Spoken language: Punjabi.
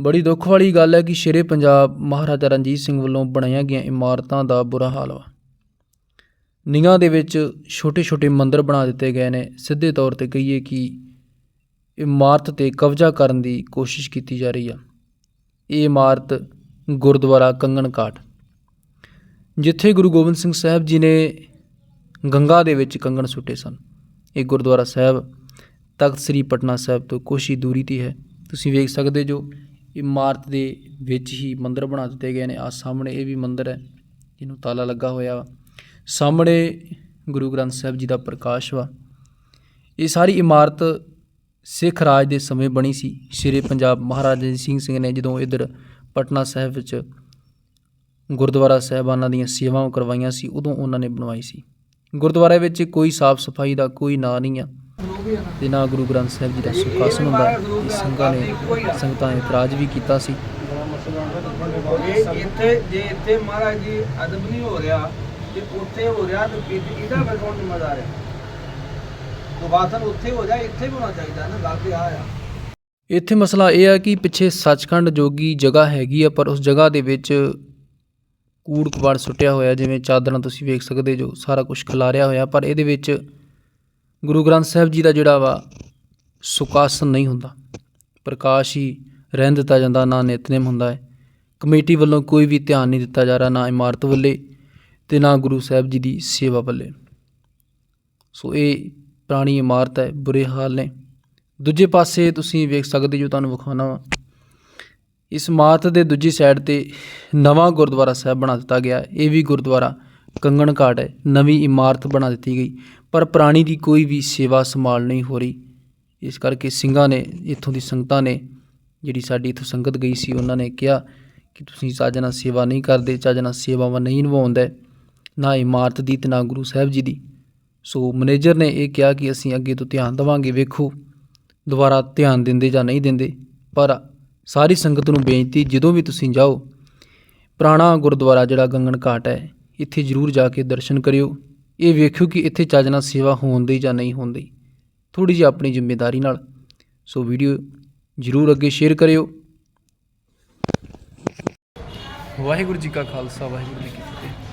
ਬੜੀ ਦੁੱਖ ਵਾਲੀ ਗੱਲ ਹੈ ਕਿ ਸ਼ੇਰੇ ਪੰਜਾਬ ਮਹਾਰਾਜਾ ਰਣਜੀਤ ਸਿੰਘ ਵੱਲੋਂ ਬਣਾਈਆਂ ਗਈਆਂ ਇਮਾਰਤਾਂ ਦਾ ਬੁਰਾ ਹਾਲ ਵਾ। ਨਿਗਾਹ ਦੇ ਵਿੱਚ ਛੋਟੇ-ਛੋਟੇ ਮੰਦਰ ਬਣਾ ਦਿੱਤੇ ਗਏ ਨੇ। ਸਿੱਧੇ ਤੌਰ ਤੇ ਕਹੀਏ ਕਿ ਇਮਾਰਤ ਤੇ ਕਬਜ਼ਾ ਕਰਨ ਦੀ ਕੋਸ਼ਿਸ਼ ਕੀਤੀ ਜਾ ਰਹੀ ਆ। ਇਹ ਇਮਾਰਤ ਗੁਰਦੁਆਰਾ ਕੰਗਣ ਘਾਟ। ਜਿੱਥੇ ਗੁਰੂ ਗੋਬਿੰਦ ਸਿੰਘ ਸਾਹਿਬ ਜੀ ਨੇ ਗੰਗਾ ਦੇ ਵਿੱਚ ਕੰਗਣ ਸੁੱਟੇ ਸਨ। ਇਹ ਗੁਰਦੁਆਰਾ ਸਾਹਿਬ ਤਖਤ ਸ੍ਰੀ ਪਟਨਾ ਸਾਹਿਬ ਤੋਂ ਕੁਛ ਹੀ ਦੂਰੀ ਤੇ ਹੈ। ਤੁਸੀਂ ਵੇਖ ਸਕਦੇ ਜੋ ਇਮਾਰਤ ਦੇ ਵਿੱਚ ਹੀ ਮੰਦਰ ਬਣਾ ਦਿੱਤੇ ਗਏ ਨੇ। ਆ ਸਾਹਮਣੇ ਇਹ ਵੀ ਮੰਦਰ ਹੈ, ਜਿਹਨੂੰ ਤਾਲਾ ਲੱਗਾ ਹੋਇਆ ਵਾ। ਸਾਹਮਣੇ ਗੁਰੂ ਗ੍ਰੰਥ ਸਾਹਿਬ ਜੀ ਦਾ ਪ੍ਰਕਾਸ਼ ਵਾ। ਇਹ ਸਾਰੀ ਇਮਾਰਤ ਸਿੱਖ ਰਾਜ ਦੇ ਸਮੇਂ ਬਣੀ ਸੀ। ਸ਼੍ਰੀ ਪੰਜਾਬ ਮਹਾਰਾਜਾ ਸਿੰਘ ਸਿੰਘ ਨੇ ਜਦੋਂ ਇਧਰ ਪਟਨਾ ਸਾਹਿਬ ਵਿੱਚ ਗੁਰਦੁਆਰਾ ਸਾਹਿਬਾਨਾਂ ਦੀਆਂ ਸੇਵਾਵਾਂ ਕਰਵਾਈਆਂ ਸੀ, ਉਦੋਂ ਉਹਨਾਂ ਨੇ ਬਣਵਾਈ ਸੀ। ਗੁਰਦੁਆਰੇ ਵਿੱਚ ਕੋਈ ਸਾਫ਼ ਸਫ਼ਾਈ ਦਾ ਕੋਈ ਨਾਂ ਨਹੀਂ ਆ। ਤੇ ਨਾ ਗੁਰੂ ਗ੍ਰੰਥ ਸਾਹਿਬ ਜੀ ਦਾ ਸੁਖਾਸਨ ਹੁੰਦਾ। ਇਹ ਸੰਗਤਾਂ ਨੇ ਸੰਗਤਾਂ ਨੇ ਇਤਰਾਜ਼ ਵੀ ਕੀਤਾ ਸੀ। ਇਹ ਇੱਥੇ ਜੇ ਇੱਥੇ ਮਹਾਰਾਜ ਜੀ ਅਦਬ ਨਹੀਂ ਹੋ ਰਿਹਾ ਤੇ ਉੱਥੇ ਹੋ ਰਿਹਾ ਤੇ ਫਿਰ ਇਹਦਾ ਫਿਰ ਕੌਣ ਜ਼ਿੰਮੇਦਾਰ ਹੈ ਦੁਬਾਤਨ ਉੱਥੇ ਹੋ ਜਾਏ ਇੱਥੇ ਵੀ ਹੋਣਾ ਚਾਹੀਦਾ ਨਾ ਗੱਲ ਤੇ ਆ ਆ। ਇੱਥੇ ਮਸਲਾ ਇਹ ਆ ਕਿ ਪਿੱਛੇ ਸੱਚਖੰਡ ਜੋਗੀ ਜਗ੍ਹਾ ਹੈਗੀ ਆ ਪਰ ਉਸ ਜਗ੍ਹਾ ਦੇ ਵਿੱਚ ਕੂੜ ਕਬਾੜ ਸੁੱਟਿਆ ਹੋਇਆ ਜਿਵੇਂ ਚਾਦਰਾਂ ਤੁਸੀਂ ਵੇਖ ਸਕਦੇ ਜੋ ਸਾਰਾ ਕੁਝ ਖਿਲਾਰਿਆ ਹੋਇਆ ਪਰ ਇਹਦੇ ਵਿੱਚ ਗੁਰੂ ਗ੍ਰੰਥ ਸਾਹਿਬ ਜੀ ਦਾ ਜਿਹੜਾ ਵਾ ਸੁਕਾਸਨ ਨਹੀਂ ਹੁੰਦਾ। ਪ੍ਰਕਾਸ਼ ਹੀ ਰਹਿਣ ਦਿੱਤਾ ਜਾਂਦਾ, ਨਾ ਨਿਤਨੇਮ ਹੁੰਦਾ ਹੈ। ਕਮੇਟੀ ਵੱਲੋਂ ਕੋਈ ਵੀ ਧਿਆਨ ਨਹੀਂ ਦਿੱਤਾ ਜਾ ਰਿਹਾ, ਨਾ ਇਮਾਰਤ ਵੱਲੇ ਤੇ ਨਾ ਗੁਰੂ ਸਾਹਿਬ ਜੀ ਦੀ ਸੇਵਾ ਵੱਲੇ। ਸੋ ਇਹ ਪੁਰਾਣੀ ਇਮਾਰਤ ਹੈ, ਬੁਰੇ ਹਾਲ ਨੇ। ਦੂਜੇ ਪਾਸੇ ਤੁਸੀਂ ਵੇਖ ਸਕਦੇ ਜੋ ਤੁਹਾਨੂੰ ਵਿਖਾਉਣਾ ਵਾ, ਇਸ ਇਮਾਰਤ ਦੇ ਦੂਜੀ ਸਾਈਡ ਤੇ ਨਵਾਂ ਗੁਰਦੁਆਰਾ ਸਾਹਿਬ ਬਣਾ ਦਿੱਤਾ ਗਿਆ ਇਹ ਵੀ ਗੁਰਦੁਆਰਾ ਕੰਗਣ ਘਾਟ ਹੈ ਨਵੀਂ ਇਮਾਰਤ ਬਣਾ ਦਿੱਤੀ ਗਈ, ਪਰ ਪੁਰਾਣੀ ਦੀ ਕੋਈ ਵੀ ਸੇਵਾ ਸੰਭਾਲ ਨਹੀਂ ਹੋ ਰਹੀ। ਇਸ ਕਰਕੇ ਸਿੰਘਾਂ ਨੇ, ਇੱਥੋਂ ਦੀ ਸੰਗਤਾਂ ਨੇ, ਜਿਹੜੀ ਸਾਡੀ ਇੱਥੋਂ ਸੰਗਤ ਗਈ ਸੀ, ਉਹਨਾਂ ਨੇ ਕਿਹਾ ਕਿ ਤੁਸੀਂ ਚੱਜ ਨਾਲ ਸੇਵਾ ਨਹੀਂ ਕਰਦੇ, ਚੱਜ ਨਾਲ ਸੇਵਾਵਾਂ ਨਹੀਂ ਨਿਭਾਉਂਦੇ, ਨਾ ਇਮਾਰਤ ਦੀ ਤੇ ਨਾ ਗੁਰੂ ਸਾਹਿਬ ਜੀ ਦੀ। ਸੋ ਮੈਨੇਜਰ ਨੇ ਇਹ ਕਿਹਾ ਕਿ ਅਸੀਂ ਅੱਗੇ ਤੋਂ ਧਿਆਨ ਦੇਵਾਂਗੇ, ਵੇਖੋ, ਦੁਬਾਰਾ ਧਿਆਨ ਦਿੰਦੇ ਜਾਂ ਨਹੀਂ ਦਿੰਦੇ, ਪਰ ਸਾਰੀ ਸੰਗਤ ਨੂੰ ਬੇਨਤੀ, ਜਦੋਂ ਵੀ ਤੁਸੀਂ ਜਾਓ, ਪੁਰਾਣਾ ਗੁਰਦੁਆਰਾ ਜਿਹੜਾ ਗੰਗਣ ਘਾਟ ਹੈ ਇੱਥੇ ਜ਼ਰੂਰ ਜਾ ਕੇ ਦਰਸ਼ਨ ਕਰਿਓ। ਇਹ ਵੇਖਿਓ ਕਿ ਇੱਥੇ ਚੱਜ ਨਾਲ ਸੇਵਾ ਹੋਣ ਦੀ ਜਾਂ ਨਹੀਂ ਹੁੰਦੀ। ਥੋੜੀ ਜਿਹੀ ਆਪਣੀ ਜ਼ਿੰਮੇਵਾਰੀ ਨਾਲ। ਸੋ ਵੀਡੀਓ ਜ਼ਰੂਰ ਅੱਗੇ ਸ਼ੇਅਰ ਕਰਿਓ। ਵਾਹਿਗੁਰੂ ਜੀ ਕਾ ਖਾਲਸਾ, ਵਾਹਿਗੁਰੂ ਜੀ ਕੀ ਫਤਿਹ।